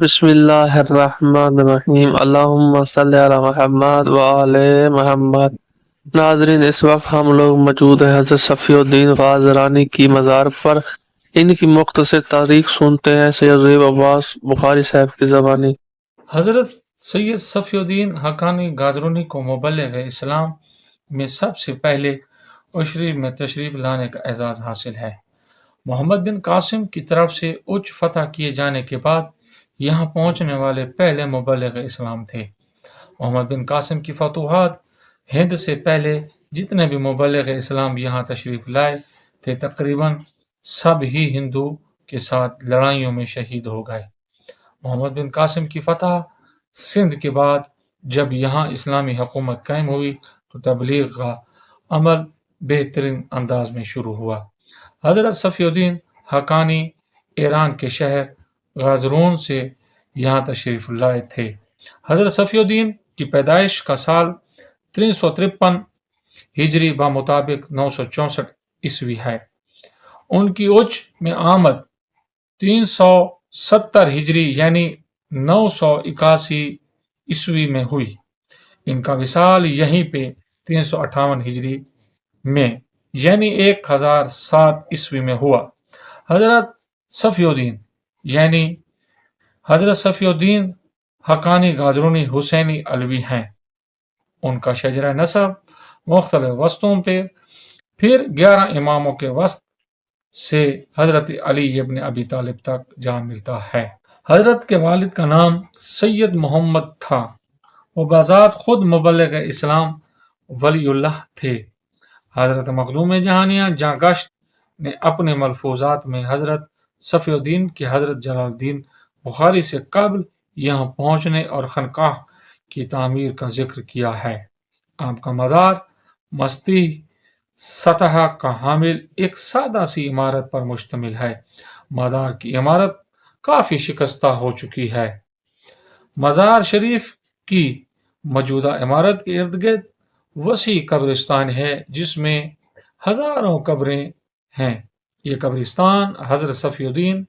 بسم اللہ الرحمن الرحیم۔ اللہم صلی علی محمد وآل محمد۔ ناظرین، اس وقت ہم لوگ موجود ہیں حضرت صفی الدین غازرانی کی مزار پر۔ ان کی مختصر تاریخ سنتے ہیں، سید ریب عباس بخاری صاحب کی زبانی۔ حضرت سید صفی الدین حقانی گادرونی کو مبلغ اسلام میں سب سے پہلے عشری میں تشریف لانے کا اعزاز حاصل ہے۔ محمد بن قاسم کی طرف سے اچ فتح کیے جانے کے بعد یہاں پہنچنے والے پہلے مبلغ اسلام تھے۔ محمد بن قاسم کی فتوحات ہند سے پہلے جتنے بھی مبلغ اسلام یہاں تشریف لائے تھے، تقریباً سب ہی ہندو کے ساتھ لڑائیوں میں شہید ہو گئے۔ محمد بن قاسم کی فتح سندھ کے بعد جب یہاں اسلامی حکومت قائم ہوئی تو تبلیغ کا عمل بہترین انداز میں شروع ہوا۔ حضرت صفی الدین حقانی ایران کے شہر غازرون سے یہاں تشریف لائے تھے۔ حضرت صفی الدین کی پیدائش کا سال تین سو ترپن ہجری بمطابق نو سو چونسٹھ عیسوی ہے۔ ان کی اچ میں آمد تین سو ستر ہجری یعنی نو سو اکاسی عیسوی میں ہوئی۔ ان کا وصال یہیں پہ تین سو اٹھاون ہجری میں یعنی ایک ہزار سات عیسوی میں ہوا۔ حضرت صفی الدین یعنی حضرت صفی الدین حقانی گاجرونی حسینی علوی ہیں۔ ان کا شجرہ نصب مختلف وسطوں پہ، پھر گیارہ اماموں کے وسط سے حضرت علی ابن ابی طالب تک جا ملتا ہے۔ حضرت کے والد کا نام سید محمد تھا۔ وہ بذات خود مبلغ اسلام ولی اللہ تھے۔ حضرت مخدوم جہانیہ جہاں گشت نے اپنے ملفوظات میں حضرت صفی الدین کے حضرت جلال الدین بخاری سے قبل یہاں پہنچنے اور خنقاہ کی تعمیر کا ذکر کیا ہے۔ آپ کا مزار، مستی، سطح کا حامل ایک سادہ سی عمارت پر مشتمل ہے۔ مزار کی عمارت کافی شکستہ ہو چکی ہے۔ مزار شریف کی موجودہ عمارت کے ارد گرد وسیع قبرستان ہے جس میں ہزاروں قبریں ہیں۔ یہ قبرستان حضرت صفی الدین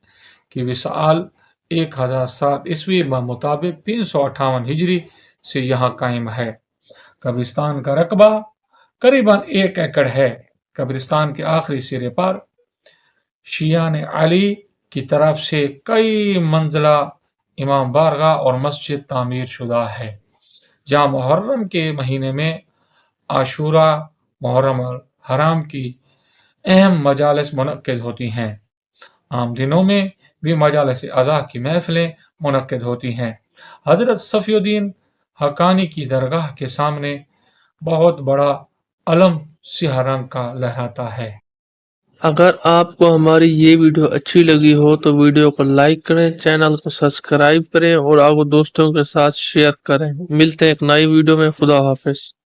کی وصال ایک ہزار سات عیسوی مطابق تین سو اٹھاون ہجری سے یہاں قائم ہے۔ قبرستان کا رقبہ قریباً ایک ایکڑ ہے۔ قبرستان کے آخری سرے پر شیان علی کی طرف سے کئی منزلہ، امام بارگاہ اور مسجد تعمیر شدہ ہے۔ جہاں محرم کے مہینے میں عاشورہ محرم حرام کی اہم مجالس منعقد ہوتی ہیں۔ عام دنوں میں بھی مجالس ازا کی محفلیں منعقد ہوتی ہیں۔ حضرت صفی الدین حقانی کی درگاہ کے سامنے بہت بڑا علم سیاہ رنگ کا لہراتا ہے۔ اگر آپ کو ہماری یہ ویڈیو اچھی لگی ہو تو ویڈیو کو لائک کریں، چینل کو سبسکرائب کریں اور آپ دوستوں کے ساتھ شیئر کریں۔ ملتے ہیں ایک نئی ویڈیو میں۔ خدا حافظ۔